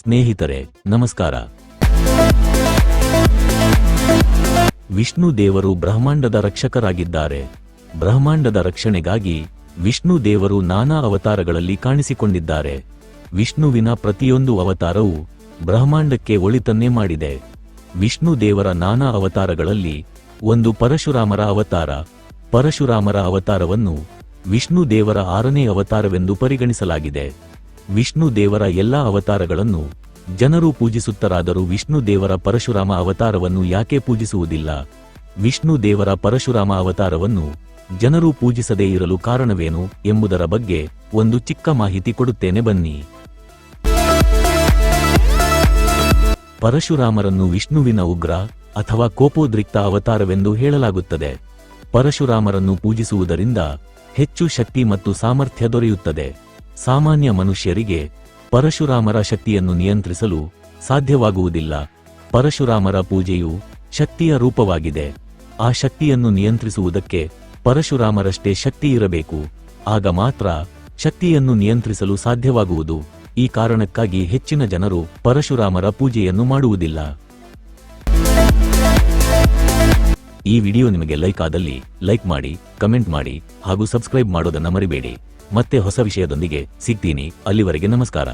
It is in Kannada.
ಸ್ನೇಹಿತರೆ, ನಮಸ್ಕಾರ. ವಿಷ್ಣು ದೇವರು ಬ್ರಹ್ಮಾಂಡದ ರಕ್ಷಕರಾಗಿದ್ದಾರೆ. ಬ್ರಹ್ಮಾಂಡದ ರಕ್ಷಣೆಗಾಗಿ ವಿಷ್ಣು ದೇವರು ನಾನಾ ಅವತಾರಗಳಲ್ಲಿ ಕಾಣಿಸಿಕೊಂಡಿದ್ದಾರೆ. ವಿಷ್ಣುವಿನ ಪ್ರತಿಯೊಂದು ಅವತಾರವು ಬ್ರಹ್ಮಾಂಡಕ್ಕೆ ಒಳಿತನ್ನೇ ಮಾಡಿದೆ. ವಿಷ್ಣು ದೇವರ ನಾನಾ ಅವತಾರಗಳಲ್ಲಿ ಒಂದು ಪರಶುರಾಮರ ಅವತಾರ. ಪರಶುರಾಮರ ಅವತಾರವನ್ನು ವಿಷ್ಣು ದೇವರ ಆರನೇ ಅವತಾರವೆಂದು ಪರಿಗಣಿಸಲಾಗಿದೆ. ವಿಷ್ಣು ದೇವರ ಎಲ್ಲಾ ಅವತಾರಗಳನ್ನು ಜನರು ಪೂಜಿಸುತ್ತರಾದರೂ ವಿಷ್ಣು ದೇವರ ಪರಶುರಾಮ ಅವತಾರವನ್ನು ಯಾಕೆ ಪೂಜಿಸುವುದಿಲ್ಲ? ವಿಷ್ಣು ದೇವರ ಪರಶುರಾಮ ಅವತಾರವನ್ನು ಜನರು ಪೂಜಿಸದೇ ಇರಲು ಕಾರಣವೇನು ಎಂಬುದರ ಬಗ್ಗೆ ಒಂದು ಚಿಕ್ಕ ಮಾಹಿತಿ ಕೊಡುತ್ತೇನೆ ಬನ್ನಿ. ಪರಶುರಾಮರನ್ನು ವಿಷ್ಣುವಿನ ಉಗ್ರ ಅಥವಾ ಕೋಪೋದ್ರಿಕ್ತ ಅವತಾರವೆಂದು ಹೇಳಲಾಗುತ್ತದೆ. ಪರಶುರಾಮರನ್ನು ಪೂಜಿಸುವುದರಿಂದ ಹೆಚ್ಚು ಶಕ್ತಿ ಮತ್ತು ಸಾಮರ್ಥ್ಯ ದೊರೆಯುತ್ತದೆ. ಸಾಮಾನ್ಯ ಮನುಷ್ಯರಿಗೆ ಪರಶುರಾಮರ ಶಕ್ತಿಯನ್ನು ನಿಯಂತ್ರಿಸಲು ಸಾಧ್ಯವಾಗುವುದಿಲ್ಲ. ಪರಶುರಾಮರ ಪೂಜೆಯು ಶಕ್ತಿಯ ರೂಪವಾಗಿದೆ. ಆ ಶಕ್ತಿಯನ್ನು ನಿಯಂತ್ರಿಸುವುದಕ್ಕೆ ಪರಶುರಾಮರಷ್ಟೇ ಶಕ್ತಿ ಇರಬೇಕು. ಆಗ ಮಾತ್ರ ಶಕ್ತಿಯನ್ನು ನಿಯಂತ್ರಿಸಲು ಸಾಧ್ಯವಾಗುವುದು. ಈ ಕಾರಣಕ್ಕಾಗಿ ಹೆಚ್ಚಿನ ಜನರು ಪರಶುರಾಮರ ಪೂಜೆಯನ್ನು ಮಾಡುವುದಿಲ್ಲ. ಈ ವಿಡಿಯೋ ನಿಮಗೆ ಲೈಕ್ ಆದಲ್ಲಿ ಲೈಕ್ ಮಾಡಿ, ಕಮೆಂಟ್ ಮಾಡಿ ಹಾಗೂ ಸಬ್ಸ್ಕ್ರೈಬ್ ಮಾಡೋದನ್ನ ಮರಿಬೇಡಿ. ಮತ್ತೆ ಹೊಸ ವಿಷಯದೊಂದಿಗೆ ಸಿಗ್ತೀನಿ. ಅಲ್ಲಿವರೆಗೆ ನಮಸ್ಕಾರ.